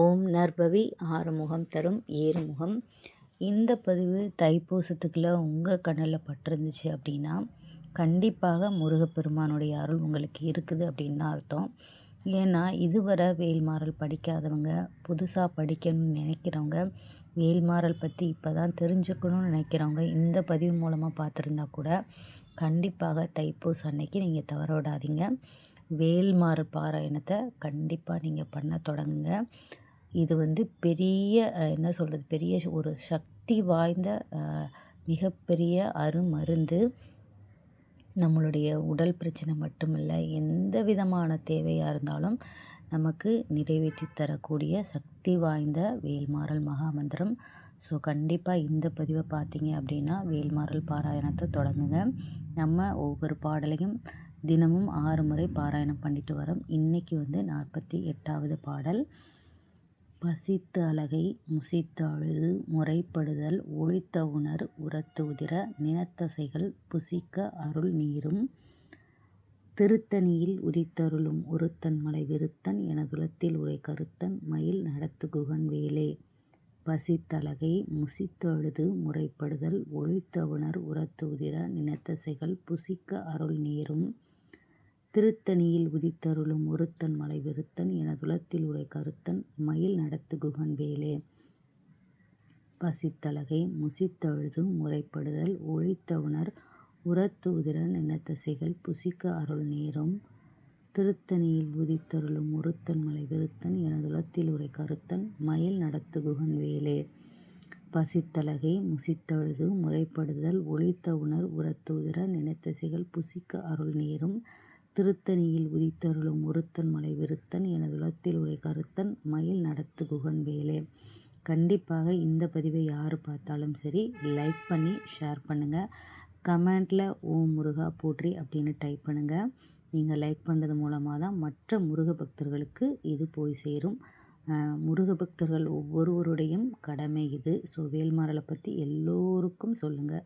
ஓம் நற்பவி ஆறுமுகம் தரும் ஏறுமுகம். இந்த பதிவு தைப்பூசத்துக்குள்ள உங்கள் கடலில் பட்டிருந்துச்சு அப்படின்னா கண்டிப்பாக முருகப்பெருமானுடைய அருள் உங்களுக்கு இருக்குது அப்படின்னு தான் அர்த்தம். ஏன்னா இதுவரை வேல்மாறல் படிக்காதவங்க புதுசாக படிக்கணும்னு நினைக்கிறவங்க வேல்மாறல் பற்றி இப்போ தான் தெரிஞ்சுக்கணும்னு நினைக்கிறவங்க இந்த பதிவு மூலமாக பார்த்துருந்தா கூட கண்டிப்பாக தைப்பூசம் அன்னைக்கு நீங்கள் தவற விடாதீங்க வேல்மாறு பாராயணத்தை கண்டிப்பாக நீங்கள் பண்ண தொடங்குங்க. இது வந்து பெரிய என்ன சொல்கிறது பெரிய ஒரு சக்தி வாய்ந்த மிகப்பெரிய அருமருந்து. நம்மளுடைய உடல் பிரச்சனை மட்டும் இல்லை எந்த விதமான தேவையாக இருந்தாலும் நமக்கு நிறைவேற்றி தரக்கூடிய சக்தி வாய்ந்த வேல்மாறல் மகாமந்திரம். ஸோ கண்டிப்பாக இந்த பதிவை பார்த்தீங்க அப்படின்னா வேல்மாறல் பாராயணத்தை தொடங்குங்க. நம்ம ஒவ்வொரு பாடலையும் தினமும் ஆறு முறை பாராயணம் பண்ணிட்டு வரோம். இன்றைக்கி வந்து நாற்பத்தி எட்டாவது பாடல். பசித்து அழகை முசித்து அழுது முறைப்படுதல் ஒழித்த உணர் உரத்து உதிர நினத்தசைகள் புசிக்க அருள் நீரும் திருத்தணியில் உதித்தருளும் ஒருத்தன் மலை விருத்தன் எனதுலத்தில் உரை கருத்தன் மயில் நடத்து குகன் வேலே. பசித்தலகை முசித்தழுது முறைப்படுதல் ஒழித்த உணர் உரத்து உதிர நினத்தசைகள் புசிக்க அருள் நீரும் திருத்தணியில் உதித்தருளும் ஒருத்தன் மலை விருத்தன் எனதுலத்தில் உரை கருத்தன் மயில் நடத்து குகன் வேலே. பசித்தலகை முசித்தழுது முறைப்படுதல் ஒழித்த உணர் உரத்து உதிரன் எண்ணத்தசைகள் புசிக்க அருள் நேரும். திருத்தணியில் உதித்தருளும் ஒருத்தன் மலை விருத்தன் எனதுலத்தில் உரை கருத்தன் மயில் நடத்து குகன் வேலே. பசித்தலகை முசித்தழுது முறைப்படுதல் ஒழித்த உணர் உரத்து உதிர நினைத்தசைகள் புசிக்க அருள் நேரும். திருத்தணியில் உதித்தருளும் ஒருத்தன் மலை விருத்தன் எனதுலத்தில் உரை கருத்தன் மயில் நடத்து குகன் வேலே. கண்டிப்பாக இந்த பதிவை யார் பார்த்தாலும் சரி லைக் பண்ணி ஷேர் பண்ணுங்கள் கமெண்டில் ஓம் முருகா போற்றி அப்படின்னு டைப் பண்ணுங்கள் நீங்கள் லைக் பண்ணுறது மூலமாக தான் மற்ற முருக பக்தர்களுக்கு இது போய் சேரும். முருக பக்தர்கள் ஒவ்வொருவருடையும் கடமை இது. ஸோ வேல்மாரலை பற்றி எல்லோருக்கும் சொல்லுங்கள்